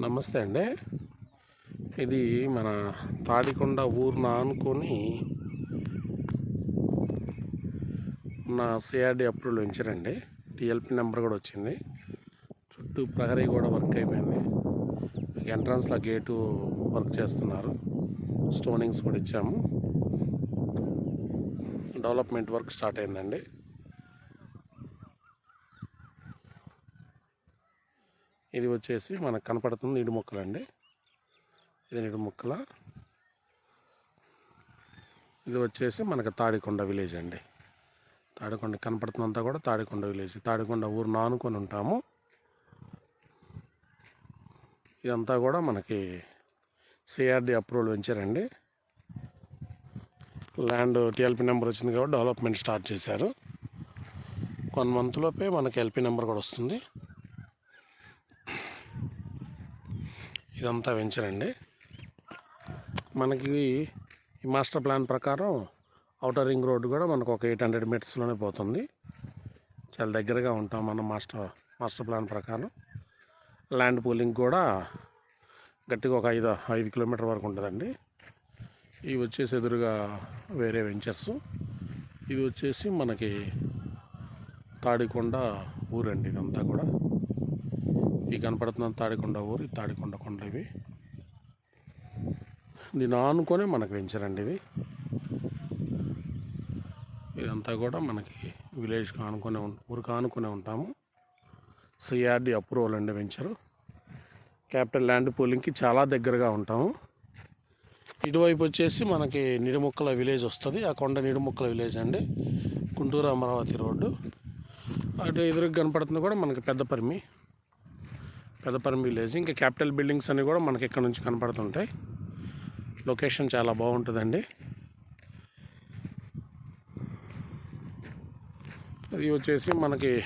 నమస్తే అండి. ఇది మన తాడికొండ ఊరున ఆనుకొని నా సిఆర్డి అప్రూవల్ ఉంచారండి. టిఎల్పి నెంబర్ కూడా వచ్చింది. చుట్టూ ప్రహరీ కూడా వర్క్ అయిపోయింది. ఎంట్రన్స్లో గేటు వర్క్ చేస్తున్నారు. స్టోనింగ్స్ కూడా ఇచ్చాము. డెవలప్మెంట్ వర్క్ స్టార్ట్ అయిందండి. ఇది వచ్చేసి మనకు కనపడుతుంది నీడు మొక్కలండి ఇది నీడు మొక్కల. ఇది వచ్చేసి మనకు తాడికొండ విలేజ్ అండి. తాడికొండ కనపడుతున్నంతా కూడా తాడికొండ విలేజ్. తాడికొండ ఊరు నానుకొని ఉంటాము. ఇదంతా కూడా మనకి సిఆర్డి అప్రూవల్ పెంచారండి ల్యాండ్ టిఎల్పి నెంబర్ వచ్చింది కాబట్టి డెవలప్మెంట్ స్టార్ట్ చేశారు. వన్ మంత్లోపే మనకి ఎల్పి నెంబర్ కూడా వస్తుంది. ఇదంతా వెంచర్ అండి. మనకి ఈ మాస్టర్ ప్లాన్ ప్రకారం అవుటర్ రింగ్ రోడ్డు కూడా మనకు ఒక ఎయిట్ హండ్రెడ్ మీటర్స్లోనే పోతుంది. చాలా దగ్గరగా ఉంటాం మనం మాస్టర్ మాస్టర్ ప్లాన్ ప్రకారం. ల్యాండ్ పూలింగ్ కూడా గట్టిగా ఒక ఐదు ఐదు కిలోమీటర్ వరకు ఉంటుందండి. ఇవి వచ్చేసి ఎదురుగా వేరే వెంచర్స్ ఇది వచ్చేసి మనకి తాడికొండ ఊరండి ఇదంతా కూడా. ఈ కనపడుతున్న తాడికొండ ఊరు ఈ తాడికొండ కొండ ఇవి. దీన్ని ఆనుకొని మనకు పెంచారండి ఇది ఇదంతా కూడా మనకి విలేజ్కి ఆనుకునే ఊరికి ఆనుకునే ఉంటాము. సిఆర్డి అప్రూవల్ అండి వెంచరు క్యాపిటల్ ల్యాండ్ పూలింగ్కి చాలా దగ్గరగా ఉంటాము. ఇటువైపు వచ్చేసి మనకి నిడుముక్కల విలేజ్ వస్తుంది. ఆ కొండ నిడుముక్కల విలేజ్ అండి. గుంటూరు అమరావతి రోడ్డు. అటు ఎదురుగా కనపడుతుంది కూడా మనకి పెద్ద పరిమి. పెద్దపరం విలేజ్. ఇంకా క్యాపిటల్ బిల్డింగ్స్ అన్నీ కూడా మనకి ఇక్కడ నుంచి కనపడుతుంటాయి. లొకేషన్ చాలా బాగుంటుందండి. అది వచ్చేసి మనకి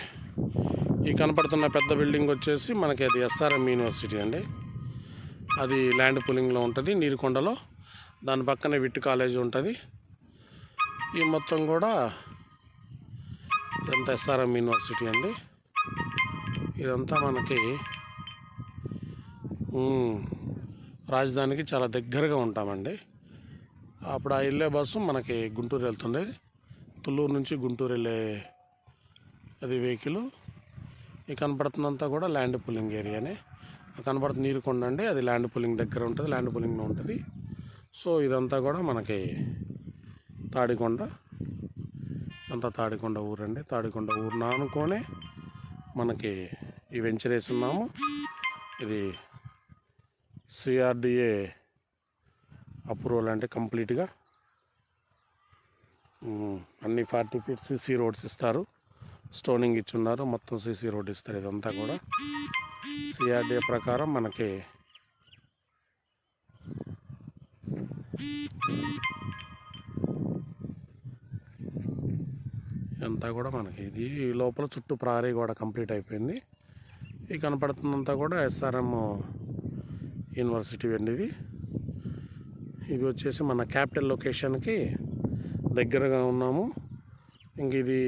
ఈ కనపడుతున్న పెద్ద బిల్డింగ్ వచ్చేసి మనకి అది ఎస్ఆర్ఎం యూనివర్సిటీ అండి. అది ల్యాండ్ పూలింగ్లో ఉంటుంది నీరుకొండలో. దాని పక్కనే విట్ కాలేజ్ ఉంటుంది. ఈ మొత్తం కూడా ఇదంతా ఎస్ఆర్ఎం యూనివర్సిటీ అండి. ఇదంతా మనకి రాజధానికి చాలా దగ్గరగా ఉంటామండి. అప్పుడు ఆ వెళ్ళే బస్సు మనకి గుంటూరు వెళ్తుంది తుళ్ళూరు నుంచి గుంటూరు వెళ్ళే అది వెహికల్. ఈ కనపడుతుందంతా కూడా ల్యాండ్ పుల్లింగ్ ఏరియానే. ఆ కనపడుతుంది నీరుకొండ అండి. అది ల్యాండ్ పుల్లింగ్ దగ్గర ఉంటుంది ల్యాండ్ పుల్లింగ్లో ఉంటుంది. సో ఇదంతా కూడా మనకి తాడికొండ. అంతా తాడికొండ ఊరండి. తాడికొండ ఊరు నానుకొని మనకి ఈ వెంచర్ వేసున్నాము ఇది సిఆర్డిఏ అప్రూవల్ అంటే కంప్లీట్గా అన్ని ఫార్టీ ఫీట్ సిసి రోడ్స్ ఇస్తారు. స్టోనింగ్ ఇచ్చున్నారు మొత్తం సిసి రోడ్ ఇస్తారు ఇదంతా కూడా. సిఆర్డిఏ ప్రకారం మనకి ఇదంతా కూడా మనకి ఇది లోపల చుట్టూ ప్రహరీ కూడా కంప్లీట్ అయిపోయింది. ఈ కనపడుతుందంతా కూడా ఎస్ఆర్ఎం యూనివర్సిటీ అండి ఇది ఇది వచ్చేసి మన క్యాపిటల్ లొకేషన్కి దగ్గరగా ఉన్నాము. ఇంక ఇది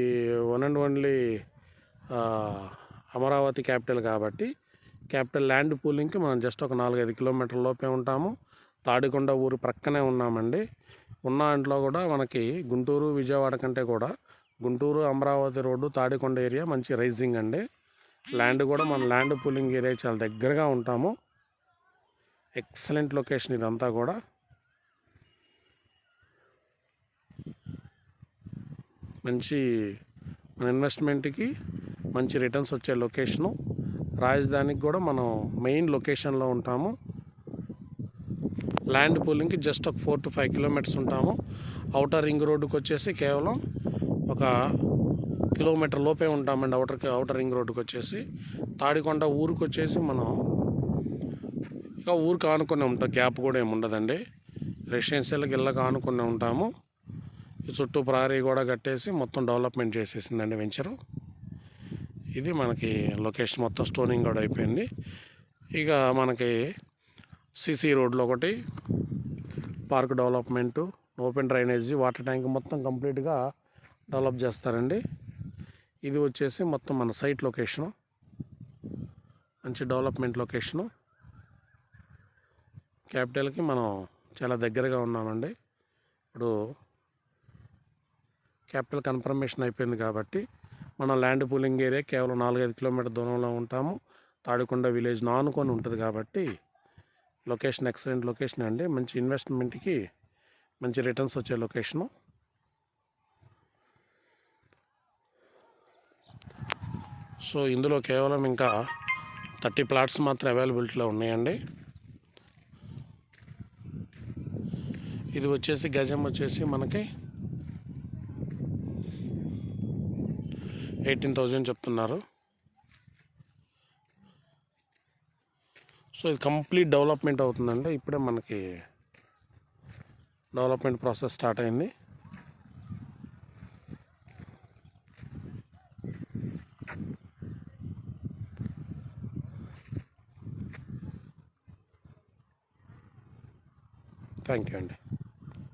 one and only Amaravati capital కాబట్టి క్యాపిటల్ ల్యాండ్ పూలింగ్కి మనం జస్ట్ ఒక నాలుగైదు కిలోమీటర్ల లోపే ఉంటాము. తాడికొండ ఊరు ప్రక్కనే ఉన్నామండి. ఉన్న ఇంట్లో కూడా మనకి గుంటూరు విజయవాడ కంటే కూడా గుంటూరు అమరావతి రోడ్డు తాడికొండ ఏరియా మంచి రైజింగ్ అండి. ల్యాండ్ కూడా మన ల్యాండ్ పూలింగ్ ఏరియా చాలా దగ్గరగా ఉంటాము. ఎక్సలెంట్ లొకేషన్ ఇదంతా కూడా. మంచి మన ఇన్వెస్ట్మెంట్కి మంచి రిటర్న్స్ వచ్చే లొకేషను. రాజధానికి కూడా మనం మెయిన్ లొకేషన్లో ఉంటాము. ల్యాండ్ పూలింగ్కి జస్ట్ ఒక ఫోర్ టు ఫైవ్ కిలోమీటర్స్ ఉంటాము. అవుటర్ రింగ్ రోడ్డుకి వచ్చేసి కేవలం ఒక కిలోమీటర్ లోపే ఉంటామండి అవుటర్ అవుటర్ రింగ్ రోడ్డుకి వచ్చేసి. తాడికొండ ఊరికి వచ్చేసి మనం ఇక ఊరికి ఆనుకునే ఉంటాం. గ్యాప్ కూడా ఏమి ఉండదండి. రెసిడెన్షియల్కి ఇళ్ళకి ఆనుకునే ఉంటాము. ఈ చుట్టూ ప్రారీ కూడా కట్టేసి మొత్తం డెవలప్మెంట్ చేసేసిందండి వెంచరు. ఇది మనకి లొకేషన్ మొత్తం స్టోనింగ్ కూడా అయిపోయింది. ఇక మనకి సిసి రోడ్లో ఒకటి park development open drainage water tank మొత్తం కంప్లీట్గా డెవలప్ చేస్తారండి. ఇది వచ్చేసి మొత్తం మన సైట్ లొకేషను. మంచి డెవలప్మెంట్ లొకేషను. క్యాపిటల్కి మనం చాలా దగ్గరగా ఉన్నామండి. ఇప్పుడు క్యాపిటల్ కన్ఫర్మేషన్ అయిపోయింది కాబట్టి మన ల్యాండ్ పూలింగ్ ఏరియా కేవలం నాలుగైదు కిలోమీటర్ దూరంలో ఉంటాము. తాడికొండ విలేజ్ నానుకొని ఉంటుంది కాబట్టి లొకేషన్ ఎక్సలెంట్ లొకేషన్ అండి. మంచి ఇన్వెస్ట్మెంట్కి మంచి రిటర్న్స్ వచ్చే లొకేషను. సో ఇందులో కేవలం ఇంకా థర్టీ ప్లాట్స్ మాత్రం అవైలబిలిటీలో ఉన్నాయండి. ఇది వచ్చేసి గజం వచ్చేసి మనకి ఎయిటీన్ థౌజండ్ చెప్తున్నారు. సో ఇది కంప్లీట్ డెవలప్మెంట్ అవుతుందండి. ఇప్పుడే మనకి డెవలప్మెంట్ ప్రాసెస్ స్టార్ట్ అయింది. థ్యాంక్ యూ అండి.